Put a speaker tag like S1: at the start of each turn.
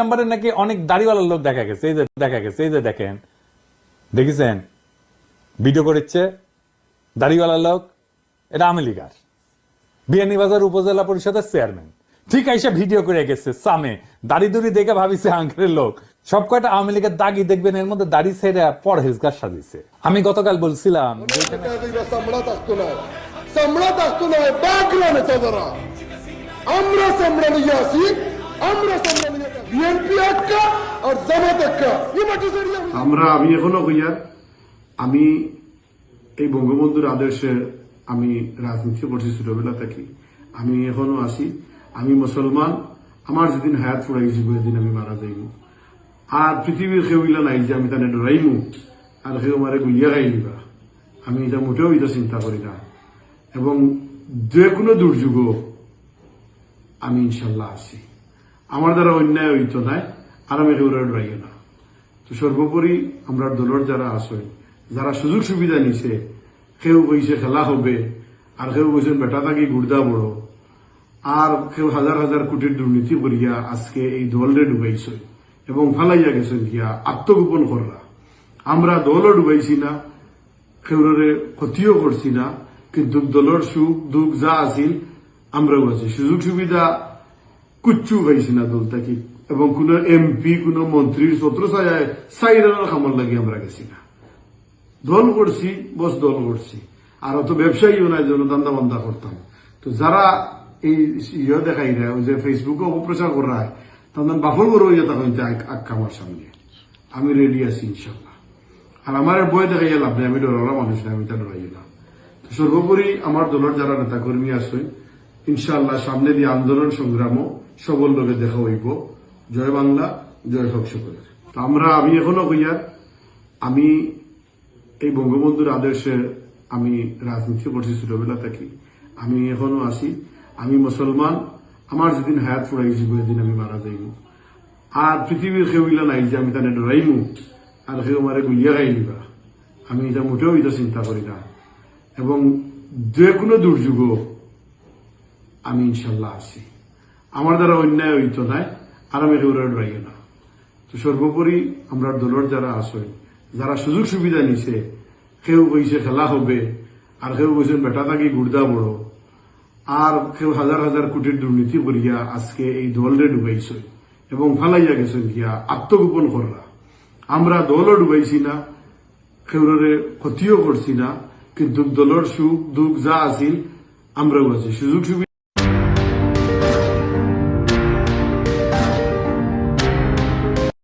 S1: নাম্বারে নাকি অনেক দাড়িওয়ালার লোক দেখা গেছে। এই যে দেখা গেছে, এই যে দেখেন। দেখেছেন? ভিডিও করেছে দাড়িওয়ালা লোক, এটা আমেরিকার বিয়ানীবাজার উপজেলা পরিষদের চেয়ারম্যান। ঠিক আইসা ভিডিও করে গেছে, সামে। দাড়ি দুড়ি দেখে ভাবিছে আঙ্কেলের লোক। সব কয়টা আওয়ামী লীগের দাগি দেখবেন, এর মধ্যে দাড়ি ছেড়ে পরহেজগার সাজিছে। আমি গতকাল বলছিলাম
S2: আমরা সম্রাট নিয়ে আসি, আমরা সম্রাট
S3: আমরা, আমি এখনও কইয়ার আমি এই বঙ্গবন্ধুর আদর্শে আমি রাজনীতি করছি ছোটবেলা থাকি। আমি এখনও আছি। আমি মুসলমান। আমার যেদিন হায়াত ফুরাইছি দিন আমি মারা যাইব। আর পৃথিবীর কেউ ইলা নাই যে আমি তানে ডরাইমু। আর কেউ মারে গুলিয়া খাই নিবা আমি এটা মোটেও এটা চিন্তা করি না। এবং যে কোনো দুর্যোগ আমি ইনশাল্লাহ আছি। আমার দ্বারা অন্যায় হইতো নাই, আর আমি কেউ ডরাইও না। তো সর্বোপরি আমরা দলের যারা আছে, যারা সুযোগ সুবিধা নিছে, কেউ কইছে খেলা হবে, আর কেউ কইছেন বেটা থাকি গুড়দা বড়, আর কেউ হাজার হাজার কোটির দুর্নীতি করিয়া আজকে এই দলরে ডুবাইছ এবং ফালাইয়া গেছেন গিয়া আত্মগোপন কররা আমরা দলও ডুবাইছি না, কেউরে ক্ষতিও করছি না, কিন্তু দলের সুখ দুঃখ যা আছিল আমরাও আছি। সুযোগ সুবিধা কুচ্ছু পাইছি না দল থাকি এবং কোন এমপি কোন মন্ত্রীর ছত্র ছায় সাইরানোর খামর লাগি আমরা গেছি না। দল করছি, বস দল করছি। আর অত ব্যবসায়ীও নাই, যেন দান্দা বান্দা করতাম। তো যারা এই ইয়ে দেখাই দেয় যে ফেসবুকে অপপ্রচার করা হয়, তাদের বাফল বড় হয়ে তখন আক্কা আমার সামনে। আমি রেডি আছি, ইনশাল্লাহ। আর আমার বই দেখাই লাভ নেই, আমি ডরালা মানুষ না, আমি তা ডরাই না। তো সর্বোপরি আমার দলের যারা নেতা কর্মী আছে ইনশাল্লাহ সামনে দিয়ে আন্দোলন সংগ্রামও সবল লোকে দেখা হইব। জয় বাংলা, জয় হোক সকলের। তো আমরা, আমি এখনও কইয়ার আমি এই বঙ্গবন্ধুর আদর্শে আমি রাজনীতি করছি ছোটবেলা থাকি। আমি এখনও আছি। আমি মুসলমান। আমার যেদিন হায়াত ফুরাইছি দিন আমি মারা যাইব। আর পৃথিবীর কেউ ইলা নাই যে আমি তানে ডরাইমু আর সেও মারে গুলিয়া খাই দিবা। আমি এটা মোটেও এটা চিন্তা করি না। এবং যে কোনো দুর্যোগ আমি ইনশাল্লাহ আছি। আমার দ্বারা অন্যায় হইতো নাই, আর আমি ডরাইও না। তো সর্বোপরি আমরা দলের যারা আছে, যারা সুযোগ সুবিধা নিছে, কেউ কইছে খেলা হবে, আর কেউ কইছে বেটা থাকি গুড়দা বড়, আর কেউ হাজার হাজার কোটির দুর্নীতি করিয়া আজকে এই দলরে ডুবাইছে এবং ফালাইয়া গেছেন গিয়া আত্মগোপন কররা আমরা দলও ডুবাইছি না, কেউরে ক্ষতিও করছি না, কিন্তু দলের সুখ দুঃখ যা আছিল আমরাও আছি। সুযোগ সুবিধা